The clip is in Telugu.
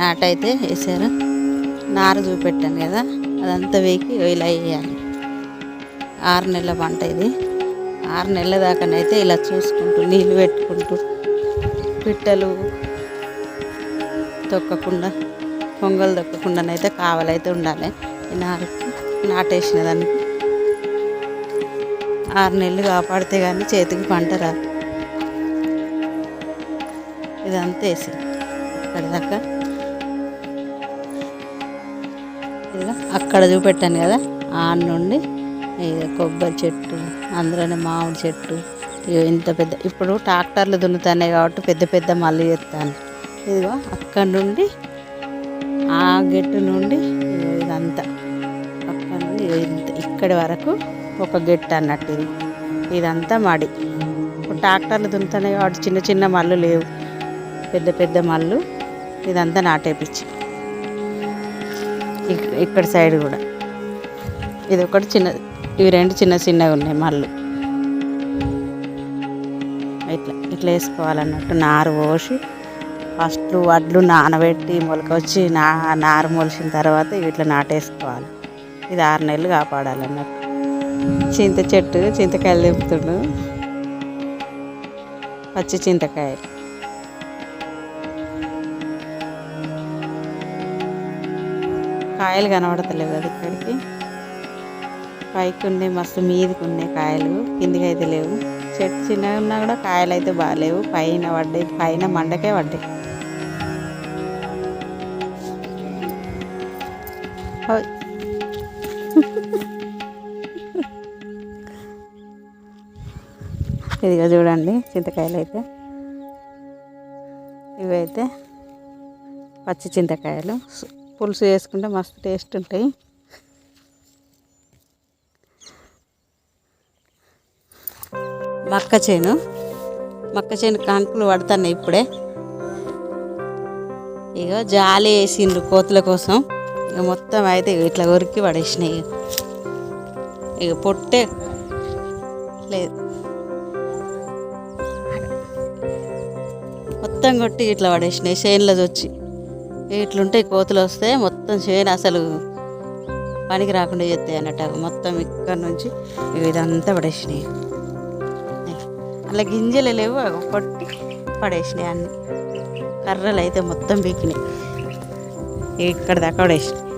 నాటైతే వేసారు. నారు చూపెట్టాను కదా అదంతా వేకి ఇలా వేయాలి. ఆరు నెలల పంట ఇది. ఆరు నెలల దాకానైతే ఇలా చూసుకుంటూ నీళ్ళు పెట్టుకుంటూ పిట్టలు తొక్కకుండా పొంగల్ తొక్కకుండానైతే కావాలైతే ఉండాలి. ఈ నారుకి నాటేసిన దానికి. ఆరు నెలలు కాపాడితే కానీ చేతికి పంట రాదు. ఇదంతా వేసి ఇక్కడ దాకా ఇదిగో అక్కడ చూపెట్టాను కదా ఆ నుండి ఇది కొబ్బరి చెట్టు అందులోనే మామిడి చెట్టు ఇగో ఇంత పెద్ద ఇప్పుడు ట్రాక్టర్లు దున్నుతున్నాయి కాబట్టి పెద్ద పెద్ద మళ్ళీ చేస్తాను ఇదిగో అక్కడ నుండి ఆ గెట్టు నుండి ఇదంతా. అక్కడ నుండి ఇంత ఇక్కడి వరకు ఒక గెట్టు అన్నట్టు ఇది. ఇదంతా మడి. ట్రాక్టర్లు దున్నుతున్నాయి కాబట్టి చిన్న చిన్న మళ్ళు లేవు. పెద్ద పెద్ద మళ్ళు ఇదంతా నాటేపించి ఇక్కడ సైడ్ కూడా. ఇది ఒకటి చిన్న ఇవి రెండు చిన్న చిన్నగా ఉన్నాయి మళ్ళు. ఇట్లా ఇట్లా వేసుకోవాలన్నట్టు నారు పోసి ఫస్ట్ వడ్లు నానబెట్టి మొలకొచ్చి నా నారు మొలిచిన తర్వాత ఇట్లా నాటేసుకోవాలి. ఇది ఆరు నెలలు కాపాడాలన్నట్టు. చింత చెట్టు చింతకాయలు తెంపుతుండు. పచ్చి చింతకాయలు. కాయలు కనబడతలేవు కదా ఇక్కడికి. పైకి ఉండే మస్తు మీదకి ఉన్నాయి కాయలు కిందికి అయితే లేవు. చెట్టు చిన్నగా ఉన్నా కూడా కాయలు అయితే బాగాలేవు పైన పడ్డాయి పైన మండకే పడ్డాయి. ఇదిగా చూడండి చింతకాయలు అయితే ఇవైతే పచ్చి చింతకాయలు. పులుసు వేసుకుంటే మస్తు టేస్ట్ ఉంటాయి. మక్క చేను. మక్క చేను కంకులు పడుతున్నాయి ఇప్పుడే. ఇక జాలి వేసిండ్రు కోతుల కోసం. ఇక మొత్తం అయితే ఇట్లా కొరికి పడేసినాయి ఇక. ఇక పొట్టే లేదు. మొత్తం కొట్టి ఇట్లా పడేసినాయి చేనులో వచ్చి ఇట్లుంటాయి కోతులు వస్తే మొత్తం చేను అసలు పనికి రాకుండా చేస్తాయి అన్నట్టు మొత్తం ఇక్కడ నుంచి ఇదంతా పడేసినాయి. అలా గింజలు లేవు కొట్టి పడేసినాయి అన్ని. కర్రలు అయితే మొత్తం పీకినాయి. ఇక్కడ దాకా పడేసినాయి.